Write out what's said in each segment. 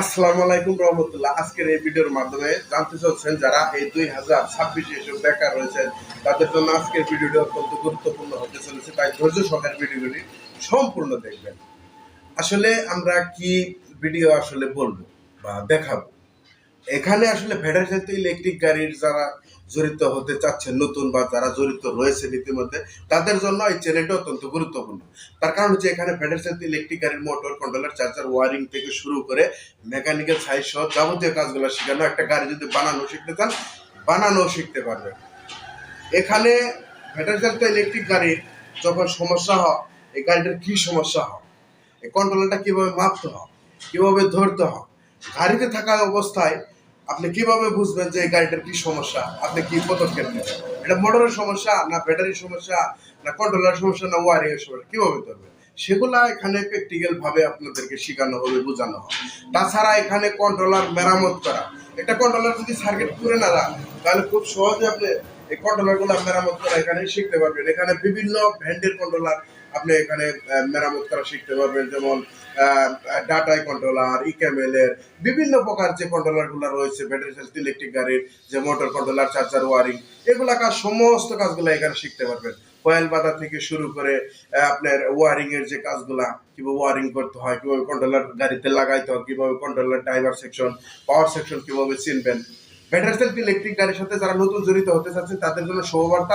আসসালামু আলাইকুম রহমতুল্লাহ। আজকের এই ভিডিওর মাধ্যমে জানতে চাচ্ছেন যারা এই দুই হাজার ছাব্বিশে এসব বেকার রয়েছেন, তাদের জন্য আজকের ভিডিওটি অত্যন্ত গুরুত্বপূর্ণ হতে চলেছে। তাই ধৈর্য সহকারে ভিডিওগুলি সম্পূর্ণ দেখবেন। আসলে আমরা কি ভিডিও আসলে বলব বা দেখাবো? এখানে আসলে ফেডারেশন তো ইলেকট্রিক গাড়ির যারা জড়িত হতে চাচ্ছেন, নতুন বা যারা জড়িত রয়েছেন ইতিমধ্যে, তাদের জন্য এই চ্যানেলটা অত্যন্ত গুরুত্বপূর্ণ। তার কারণ হচ্ছে এখানে ফেডারেশন তো ইলেকট্রিক গাড়ির মোটর কন্ট্রোলার চার্জার ওয়ারিং থেকে শুরু করে মেকানিক্যাল সাইজ সহ যাবতীয় কাজগুলো শেখানো, একটা গাড়ি যদি বানানো শিখতে চান বানানো শিখতে পারবেন। এখানে ফেডারেশন তো ইলেকট্রিক গাড়ির যখন সমস্যা হয়, এই গাড়িটার কী সমস্যা হয়? এই কন্ট্রোলারটা কীভাবে মাপতে হয়? কীভাবে ধরতে হয়? গাড়িতে থাকা অবস্থায় আপনি কীভাবে বুঝবেন যে এই গাড়িটার কি সমস্যা? আপনি কি পদক্ষেপ নেবেন? এটা মোটরের সমস্যা না ব্যাটারির সমস্যা, না কন্ট্রোলার সমস্যা, না ওয়ারিং এর সমস্যা? কীভাবে ধরবেন সেগুলা এখানে প্র্যাকটিক্যাল ভাবে আপনাদেরকে শেখানো হবে, বোঝানো হবে। তাছাড়া এখানে কন্ট্রোলার মেরামত করা। একটা কন্ট্রোলার যদি সার্কিট করে না যান তাহলে খুব সহজে আপনি এই কন্ট্রোলারগুলো মেরামত করা এখানে শিখতে পারবেন। এখানে বিভিন্ন ব্র্যান্ডের কন্ট্রোলার আপনি এখানে মেরামত করা শিখতে পারবেন, যেমন ডাটাই কন্ট্রোলার ইকেমেল এর বিভিন্ন প্রকার যে কন্ট্রোলারগুলো রয়েছে ব্যাটারি চালিত ইলেকট্রিক গাড়ির যে মোটর কন্ট্রোলার চার্জার ওয়ারিং এগুলা কাজ, সমস্ত কাজগুলো এখানে শিখতে পারবেন। কয়েল বাঁধা থেকে শুরু করে আপনার ওয়ারিং এর যে কাজগুলা, কীভাবে ওয়ারিং করতে হয়, কীভাবে কন্ট্রোলার গাড়িতে লাগাইতে হয়, কীভাবে controller driver section power section কীভাবে চিনবেন ব্যাটারি ইলেকট্রিক গাড়ির সাথে যারা নতুন জড়িত হতে চাচ্ছেন, তাদের জন্য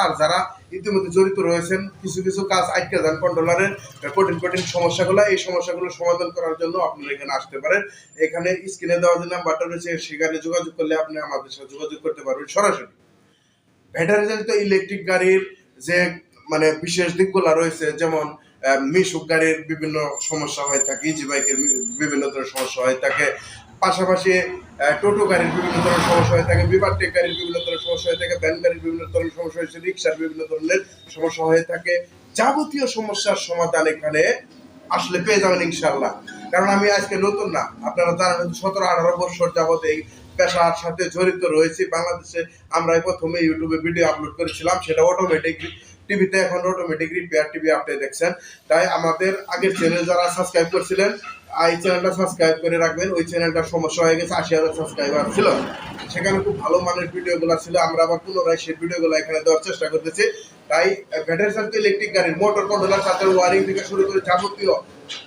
আর যারা ইতিমধ্যে জড়িত রয়েছেন, কিছু কিছু কাজ আটকে যান কন্ট্রোলারের কঠিন কঠিন সমস্যাগুলো, এই সমস্যাগুলো সমাধান করার জন্য আপনারা এখানে আসতে পারেন। এখানে স্ক্রিনে দেওয়া যে নাম্বারটা রয়েছে, সেখানে যোগাযোগ করলে আপনি আমাদের সাথে যোগাযোগ করতে পারবেন সরাসরি। ব্যাটারি চালিত ইলেকট্রিক গাড়ির যে মানে বিশেষ দিকগুলো রয়েছে, যেমন মিশুক গাড়ির বিভিন্ন সমস্যা হয়ে থাকে ইজি বাইকের বিভিন্ন ধরনের সমস্যা হয়ে থাকে পাশাপাশি টোটো গাড়ির বিভিন্ন ধরনের সমস্যা হয়ে থাকে বিমান টেক গাড়ির বিভিন্ন ধরনের সমস্যা হয়ে থাকে ভ্যান গাড়ির বিভিন্ন ধরনের সমস্যা হয়েছে রিক্সার বিভিন্ন ধরনের সমস্যা হয়ে থাকে। যাবতীয় সমস্যার সমাধান এখানে আসলে পেয়ে যাবেন ইনশাল্লাহ কারণ আমি আজকে নতুন না, আপনারা জানেন সতেরো আঠারো বছর যাবত এই পেশার সাথে জড়িত রয়েছি। বাংলাদেশে আমরা প্রথমে ইউটিউবে ভিডিও আপলোড করেছিলাম, সেটা অটোমেটিক টিভিতে এখন অটোমেটিক রিপেয়ার টিভি আপনি দেখছেন। তাই আমাদের আগের চ্যানেল যারা সাবস্ক্রাইব করছিলেন এই চ্যানেলটা সাবস্ক্রাইব করে রাখবেন। ওই চ্যানেলটার সমস্যা হয়ে গেছে, আশি হাজার সাবস্ক্রাইবার ছিল। সেখানে খুব ভালো মানের ভিডিওগুলো ছিল। আমরা আবার পুনরায় সেই ভিডিওগুলো এখানে দেওয়ার চেষ্টা করতেছি। তাই ব্যাটারি চালিত ইলেকট্রিক গাড়ির মোটর কন্ট্রোলার সাথে ওয়ারিং থেকে শুরু করে যাবতীয়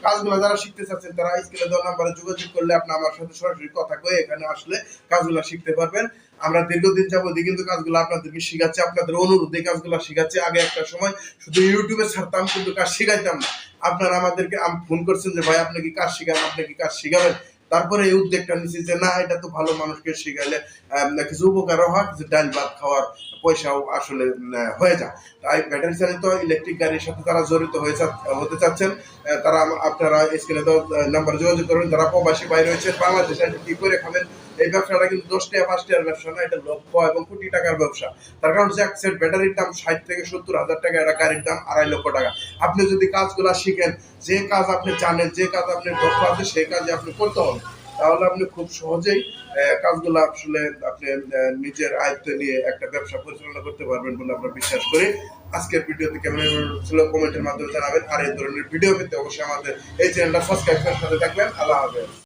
কাজগুলো যারা শিখতে চাচ্ছেন, তারা স্ক্রিনে দেওয়া নাম্বারে যোগাযোগ করলে আপনি আমার সাথে সরাসরি কথা কয়ে এখানে আসলে কাজগুলো শিখতে পারবেন। আমরা দীর্ঘদিন যাব এই কিন্তু কাজগুলো আপনাদেরকে শিখাচ্ছি, আপনাদের অনুরোধে কাজগুলো শিখাচ্ছি। আগে একটা সময় শুধু ইউটিউবে ছাড়তাম কিন্তু কাজ শিখাইতাম না। আপনারা আমাদেরকে ফোন করছেন যে, ভাই, আপনি কি কাজ শিখান? আপনি কি কাজ শিখাবেন? তারপরে এই উদ্যোগটা নিচ্ছি যে, না, এটা তো ভালো মানুষকে শিখাইলে কিছু উপকারও হয় কিছু ডাল ভাত খাওয়ার পয়সাও আসলে হয়ে যায়। তাই ব্যাটারি চালিত ইলেকট্রিক গাড়ির সাথে তারা জড়িত হয়ে হতে চাচ্ছেন তারা আপনারা স্ক্রিনে তো নাম্বার যোগাযোগ করবেন, যারা প্রবাসী বাইরে রয়েছেন বাংলাদেশে কি করে খাবেন? এই ব্যবসাটা কিন্তু দশ টাকা, পাঁচ টাকার ব্যবসা না, এটা লক্ষ এবং কোটি টাকার ব্যবসা। তার কারণ হচ্ছে, এক সেট ব্যাটারির দাম ষাট থেকে সত্তর হাজার টাকা, একটা গাড়ির দাম আড়াই লক্ষ টাকা। আপনি যদি কাজগুলো শিখেন, যে কাজ আপনি জানেন, যে কাজ আপনি দক্ষ আছে, সেই কাজে আপনি করতে হবে। তাহলে আপনি খুব সহজেই কাজগুলো আসলে আপনি নিজের আয়ত্তে নিয়ে একটা ব্যবসা পরিচালনা করতে পারবেন বলে আমরা বিশ্বাস করি। আজকের ভিডিওতে কেমন ছিল কমেন্টের মাধ্যমে জানাবেন, আর এই ধরনের ভিডিও পেতে অবশ্যই আমাদের এই চ্যানেলটা সাবস্ক্রাইব করার সাথে থাকবেন। আল্লাহ হাফেজ।